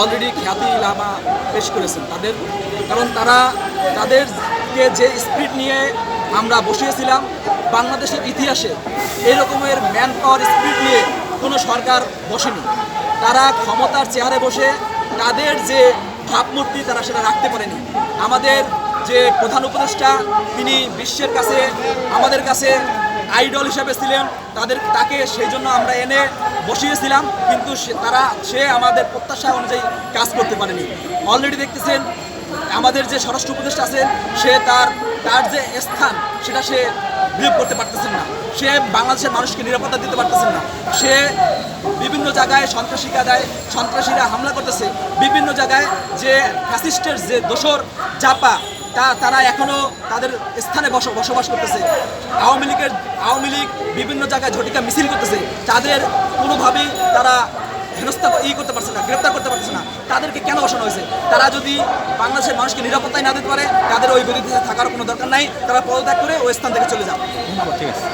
Already খ্যাতি লামা পেশ করেছেন তাদের। কারণ তারা তাদেরকে যে স্পিড নিয়ে আমরা বসিয়েছিলাম, বাংলাদেশের ইতিহাসে এরকমের ম্যান পাওয়ার স্পিড নিয়ে কোনো সরকার বসেনি। তারা ক্ষমতার চেয়ারে বসে তাদের যে ভাবমূর্তি তারা সেটা রাখতে পারেনি। আমাদের যে প্রধান উপদেষ্টা, তিনি বিশ্বের কাছে, আমাদের কাছে আইডল হিসেবে ছিলেন। তাদের, তাকে সেই জন্য আমরা এনে বসিয়েছিলাম, কিন্তু তারা, সে আমাদের প্রত্যাশা অনুযায়ী কাজ করতে পারেনি। অলরেডি দেখতেছেন, আমাদের যে স্বরাষ্ট্র উপদেষ্টা আছেন, সে তার তার যে স্থান, সেটা সে বিয়োগ করতে পারতেছেন না। সে বাংলাদেশের মানুষকে নিরাপত্তা দিতে পারতেছেন না। সে বিভিন্ন জায়গায় সন্ত্রাসী কাদায়, সন্ত্রাসীরা হামলা করতেছে। বিভিন্ন জায়গায় যে ফ্যাসিস্টের যে দোসর চাপা তা তারা এখনও তাদের স্থানে বস বসবাস করতেছে। আওয়ামী লীগের আওয়ামী লীগ বিভিন্ন জায়গায় ঝটিকা মিছিল করতেছে। তাদের কোনোভাবেই তারা হেনস্থা ই করতে পারছে না, গ্রেপ্তার করতে পারছে না। তাদেরকে কেন বসানো হয়েছে? তারা যদি বাংলাদেশের মানুষকে নিরাপত্তায় না দিতে পারে, তাদের ওই গতিতে থাকার কোনো দরকার নাই। তারা পদত্যাগ করে ওই স্থান থেকে চলে যাও ধন্যবাদ, ঠিক আছে।